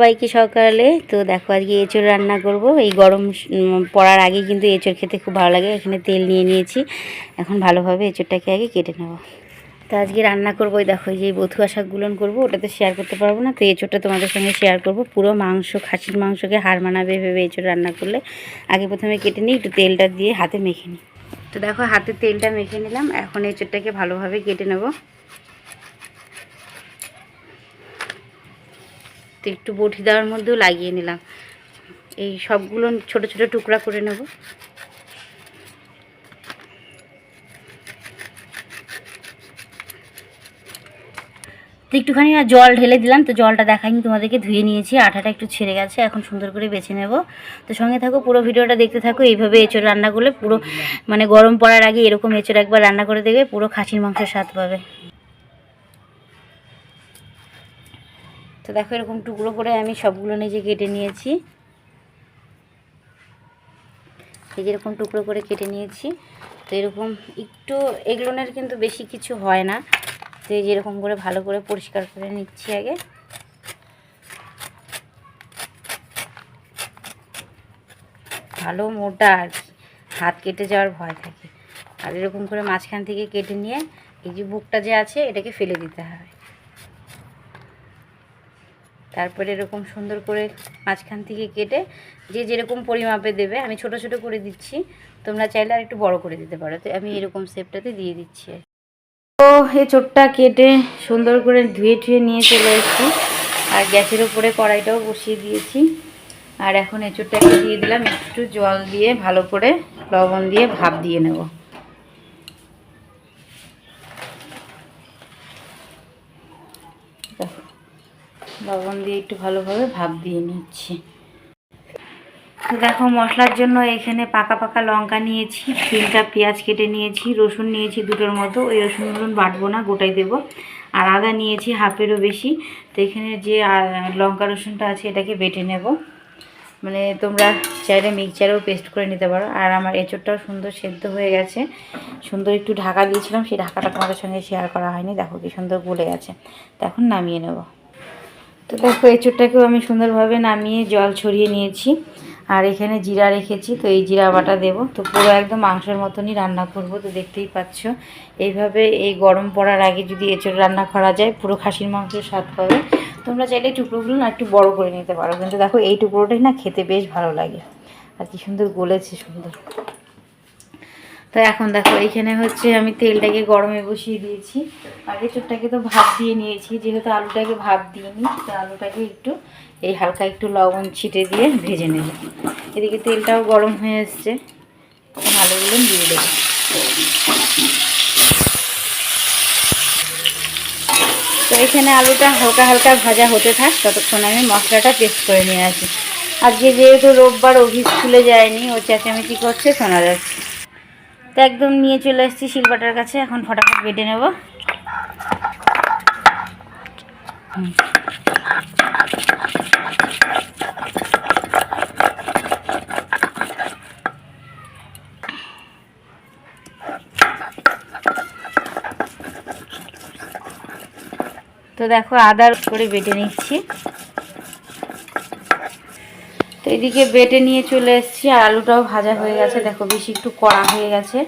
সবাইকে সকালে। তো দেখো আজকে এঁচড় রান্না করব। এই গরম পড়ার আগে কিন্তু এঁচড় খেতে খুব ভালো লাগে। এখানে তেল নিয়ে নিয়েছি। এখন ভালোভাবে এঁচড়টাকে আগে কেটে নেব। তো আজকে রান্না করব দেখো যে বথুয়া শাকগুলন করব ওটা তো শেয়ার করতে পারব না। তো এঁচড়টা তোমাদের সঙ্গে শেয়ার করব। পুরো মাংস, খাসির মাংসকে হার মানাবে ভেবে এঁচড় রান্না করলে। আগে প্রথমে কেটে নিই, একটু তেলটা দিয়ে হাতে মেখে নিই। তো দেখো, হাতে তেলটা মেখে নিলাম। এখন এঁচড়টাকে ভালোভাবে কেটে নেব। তো একটু বটি দেওয়ার মধ্যেও লাগিয়ে নিলাম। এই সবগুলো ছোট ছোট টুকরা করে নেব। তো একটুখানি জল ঢেলে দিলাম, তো জলটা দেখাইনি, তোমাদেরকে ধুয়ে নিয়েছি, আঠাটা একটু ছেড়ে গেছে, এখন সুন্দর করে বেছে নেব। তো সঙ্গে থাকো, পুরো ভিডিওটা দেখতে থাকো, এইভাবে এঁচড় রান্না করলে পুরো মানে গরম পড়ার আগে এরকম এঁচড় একবার রান্না করে দেবে পুরো খাসির মাংসের স্বাদ পাবে। তো দেখো এরকম টুকরো করে আমি সবগুলো নিজে কেটে নিয়েছি। এই যেরকম টুকরো করে কেটে নিয়েছি। তো এরকম একটু এগুলোনের কিন্তু বেশি কিছু হয় না। তো এই যেরকম করে ভালো করে পরিষ্কার করে নিচ্ছি আগে। ভালো মোটা আর কি। হাত কেটে যাওয়ার ভয় থাকে। আর এরকম করে মাঝখান থেকে কেটে নিয়ে এই যে বুকটা যে আছে এটাকে ফেলে দিতে হবে তারপরে এরকম সুন্দর করে মাঝখান থেকে কেটে যে যেরকম পরিমাপে দেবে, আমি ছোট ছোট করে দিচ্ছি। তোমরা চাইলে আর একটু বড় করে দিতে পারো। তো আমি এরকম শেপটাতে দিয়ে দিচ্ছি। তো এই চোটটা কেটে সুন্দর করে ধুয়ে টুয়ে নিয়ে চলে এসেছি। আর গ্যাসের উপরে কড়াইটাও বসিয়ে দিয়েছি। আর এখন এঁচোড়টাকে দিয়ে দিলাম একটু জল দিয়ে ভালো করে লবণ দিয়ে ভাপ দিয়ে নেব দেখো লবণ দিয়ে একটু ভালোভাবে ভাপ দিয়ে নিচ্ছি। তো দেখো মশলার জন্য এখানে পাকা পাকা লঙ্কা নিয়েছি, তিনটা পেঁয়াজ কেটে নিয়েছি, রসুন নিয়েছি দুটোর মতো, ওই রসুনগুলো বাটবো না, গোটাই দেবো। আর আদা নিয়েছি হাফেরও বেশি, তো এখানে যে লঙ্কা রসুনটা আছে এটাকে বেটে নেব। মানে তোমরা চাইলে মিক্সচারেও পেস্ট করে নিতে পারো। আর আমার এঁচোড়টাও সুন্দর সেদ্ধ হয়ে গেছে। সুন্দর একটু ঢাকা দিয়েছিলাম, সেই ঢাকাটা তোমাদের সঙ্গে শেয়ার করা হয়নি, দেখো কি সুন্দর গলে গেছে। তো এখন নামিয়ে নেব। তো দেখো এঁচোড়টাকেও আমি সুন্দরভাবে নামিয়ে জল ছড়িয়ে নিয়েছি। আর এখানে জিরা রেখেছি, তো এই জিরা বাটা দেবো। তো পুরো একদম মাংসের মতনই রান্না করব, তো দেখতেই পাচ্ছ। এইভাবে এই গরম পড়ার আগে যদি এঁচোড় রান্না করা যায়, পুরো খাসির মাংসের স্বাদ পাবে। তোমরা চাইলে টুকরোগুলো না একটু বড় করে নিতে পারো। কিন্তু দেখো, এই টুকরোটাই না খেতে বেশ ভালো লাগে। আর কি সুন্দর গলেছে, সুন্দর। তো এখন দেখো এইখানে হচ্ছে আমি তেলটাকে গরমে বসিয়ে দিয়েছি। আর এঁচোড়টাকে তো ভাপ দিয়ে নিয়েছি, যেহেতু আলুটাকে ভাপ দিইনি, তো আলুটাকে একটু, এই হালকা একটু লবণ ছিটে দিয়ে ভেজে নেব। এদিকে তেলটাও গরম হয়ে এসছে। আলুগুলো দিয়ে দেবো। তো এখানে আলুটা হালকা হালকা ভাজা হতে থাক, ততক্ষণ আমি মশলাটা পেস্ট করে নিয়ে আসি। আজকে যেহেতু রোববার অফিস খুলে যায়নি, ও চেঁচামেচি করছে, শোনা যাচ্ছে। একদম নিয়ে চলে এসেছি শিলবাটার কাছে। এখন ফটাফট বেটে নেব। তো দেখো আদার করে বেটে নিচ্ছি। এদিকে বেটে নিয়ে চলে এসেছি, আর আলুটাও ভাজা হয়ে গেছে। দেখো বেশি একটু কড়া হয়ে গেছে।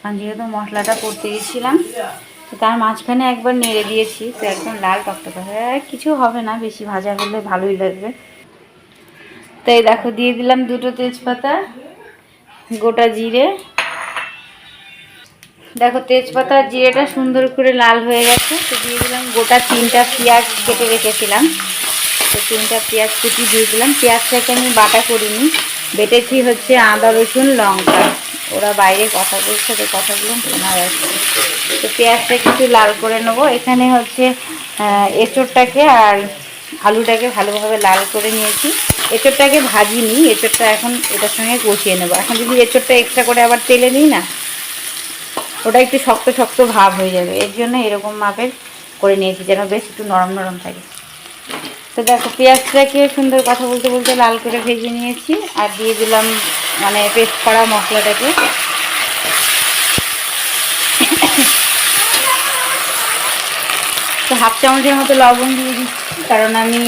কারণ যেহেতু মশলাটা করতে গেছিলাম তার মাঝখানে একবার নেড়ে দিয়েছি, তো একদম লাল টকটকে হয়ে কিছু হবে না, বেশি ভাজা হলে ভালোই লাগবে। তো এই দেখো, দিয়ে দিলাম দুটো তেজপাতা, গোটা জিরে। দেখো, তেজপাতা জিরেটা সুন্দর করে লাল হয়ে গেছে, তো দিয়ে দিলাম গোটা তিনটা পেঁয়াজ কেটে রেখেছিলাম। তো তিনটা পেঁয়াজ কুচি দিয়ে দিলাম। পেঁয়াজটাকে আমি বাটা করিনি। বেটেছি হচ্ছে আদা, রসুন, লঙ্কা। ওরা বাইরে কথা বলছে, তো কথাগুলো শোনা যাচ্ছে। তো পেঁয়াজটা কিছু লাল করে নেব। এখানে হচ্ছে এঁচোড়টাকে আর আলুটাকে ভালোভাবে লাল করে নিয়েছি। এঁচোড়টাকে ভাজিনি, এঁচোড়টা এখন এটার সঙ্গে কষিয়ে নেব। এখন যদি এঁচোড়টা এক্সট্রা করে আবার তেলে নিই না, ওটা একটু শক্ত শক্ত ভাব হয়ে যাবে। এর জন্য এরকম মাপের করে নিয়েছি, যেন বেশ একটু নরম নরম থাকে। তো দেখো পেঁয়াজটাকে সুন্দর কথা বলতে বলতে লাল করে ভেজে নিয়েছি আর দিয়ে দিলাম মানে পেস্ট করা মশলাটাকে। তো হাফ চামচের মতো লবণ দিয়ে দিচ্ছি, কারণ আমি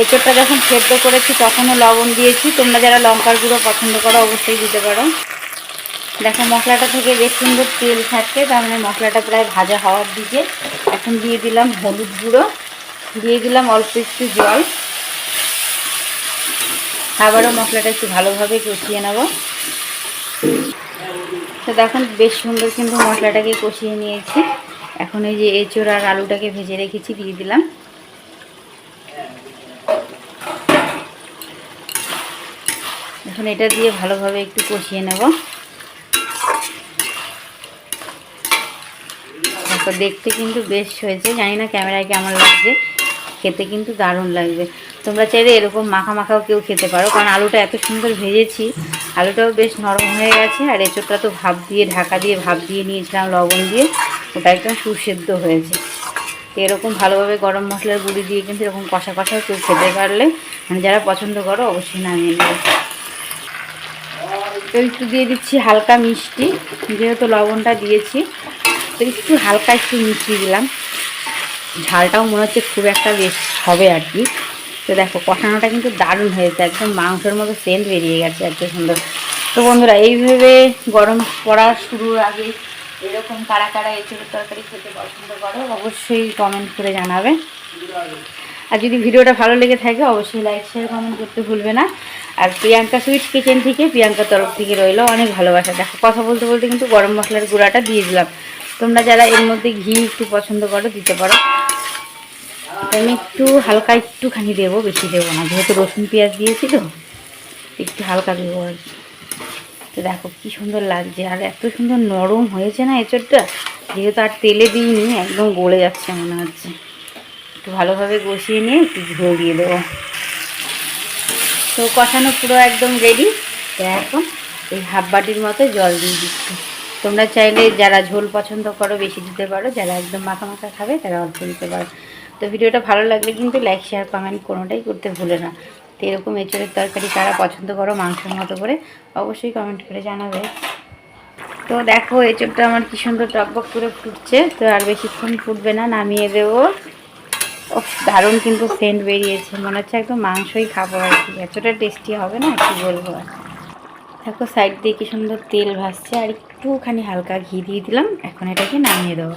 এঁচোড়টা যখন সেদ্ধ করেছি তখনও লবণ দিয়েছি। তোমরা যারা লঙ্কার গুঁড়ো পছন্দ করো অবশ্যই দিতে পারো। দেখো মশলাটা থেকে বেশ সুন্দর তেল ছাড়ছে তার মানে মশলাটা প্রায় ভাজা হওয়ার দিকে। এখন দিয়ে দিলাম হলুদ গুঁড়ো। দিয়ে দিলাম অল্প একটু জল। আবারও মশলাটা একটু ভালোভাবে কষিয়ে নেব। তো দেখুন, বেশ সুন্দর কিন্তু মশলাটাকে কষিয়ে নিয়েছি। এখন এই যে এঁচোড় আর আলুটাকে ভেজে রেখেছি, দিয়ে দিলাম। এখন এটা দিয়ে ভালোভাবে একটু কষিয়ে নেব। দেখো দেখতে কিন্তু বেশ হয়েছে। জানি না ক্যামেরায় কেমন লাগছে। খেতে কিন্তু দারুণ লাগবে। তোমরা চাইলে এরকম মাখা মাখাও কেউ খেতে পারো, কারণ আলুটা এত সুন্দর ভেজেছি, আলুটাও বেশ নরম হয়ে গেছে, আর এঁচোড়টা তো ভাপ দিয়ে, ঢাকা দিয়ে ভাপ দিয়ে নিয়েছিলাম, লবণ দিয়ে, ওটা একদম সুসেদ্ধ হয়েছে। এরকম ভালোভাবে গরম মশলার গুঁড়ি দিয়ে কিন্তু এরকম কষা কষাও কেউ খেতে পারলে মানে যারা পছন্দ করো অবশ্যই নামিয়ে নেবে। তো একটু দিয়ে দিচ্ছি হালকা মিষ্টি, যেহেতু লবণটা দিয়েছি, তো একটু হালকা একটু মিষ্টি দিলাম। ঝালটাও মনে হচ্ছে খুব একটা বেশ হবে আর কি। তো দেখো, কষানোটা কিন্তু দারুণ হয়েছে, একদম মাংসের মতো সেন্ট বেরিয়ে গেছে এত সুন্দর। তো বন্ধুরা এইভাবে গরম পড়া শুরুর আগে এরকম কারা কারা এঁচড়ের তরকারি খেতে পছন্দ করো, অবশ্যই কমেন্ট করে জানাবে। আর যদি ভিডিওটা ভালো লেগে থাকে, অবশ্যই লাইক শেয়ার কমেন্ট করতে ভুলবে না। আর প্রিয়াঙ্কা সুইটস কিচেন থেকে প্রিয়াঙ্কার তরফ থেকে রইল অনেক ভালোবাসা। দেখো, কথা বলতে বলতে কিন্তু গরম মশলার গুঁড়াটা দিয়ে দিলাম। তোমরা যারা এর মধ্যে ঘি একটু পছন্দ করো, দিতে পারো। আমি একটু হালকা একটুখানি দেবো, বেশি দেবো না। যেহেতু রসুন, পেঁয়াজ দিয়েছি তো, একটু হালকা দেবো আর তো দেখো কি সুন্দর লাগছে। আর এত সুন্দর নরম হয়েছে না এঁচড়টা? যেহেতু আর তেলে দিইনি, একদম গলে যাচ্ছে মনে হচ্ছে। একটু ভালোভাবে কষিয়ে নিয়ে একটু ঝোল দিয়ে দেবো। তো কষানো পুরো একদম রেডি তো এখন এই হাফ বাটির মতো জল দিয়ে দিচ্ছি। তোমরা চাইলে যারা ঝোল পছন্দ করো বেশি দিতে পারো, যারা একদম মাখা মাখা খাবে তারা অল্প দিতে পারো। তো ভিডিওটা ভালো লাগলে কিন্তু লাইক শেয়ার কমেন্ট কোনোটাই করতে ভুলে না। তো এরকম এঁচড়ের তরকারি কারা পছন্দ করো মাংসের মতো করে অবশ্যই কমেন্ট করে জানাবে। তো দেখো এঁচড়টা আমার কি সুন্দর টকবক করে ফুটছে, তো আর বেশিক্ষণ ফুটবে না, নামিয়ে দেবো। ও দারুণ কিন্তু সেন্ট বেরিয়েছে। মনে হচ্ছে একদম মাংসই খাব আর কি। এতটা টেস্টি হবে না, কি বলব আর। দেখো সাইড দিয়ে কি সুন্দর তেল ভাসছে, আর একটুখানি হালকা ঘি দিয়ে দিলাম, এখন এটাকে নামিয়ে দেবো।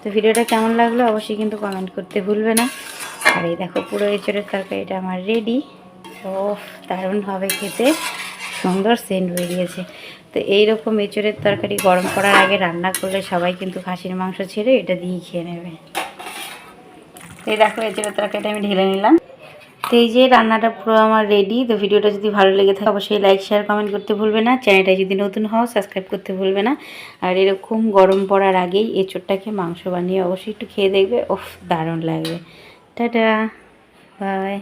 তো ভিডিওটা কেমন লাগল অবশ্যই কিন্তু কমেন্ট করতে ভুলবে না। আর এই দেখো পুরো এঁচড়ের তরকারিটা আমার রেডি ও দারুণ হবে খেতে। সুন্দর সেন্ট বেরিয়েছে। তো এইরকম এঁচড়ের তরকারি গরম করার আগে রান্না করলে সবাই কিন্তু খাসির মাংস ছেড়ে এটা দিয়েই খেয়ে নেবে। এই দেখো এঁচড়ের তরকারিটা আমি ঢেলে নিলাম। তো এই যে রান্নাটা পুরো আমার রেডি তো ভিডিওটা যদি ভালো লেগে থাকে, অবশ্যই লাইক শেয়ার কমেন্ট করতে ভুলবে না। চ্যানেলটা যদি নতুন হও সাবস্ক্রাইব করতে ভুলবে না। আর এরকম গরম পড়ার আগেই এঁচড়টাকে মাংস বানিয়ে অবশ্যই একটু খেয়ে দেখবে। ওফ, দারুণ লাগবে। Tata bye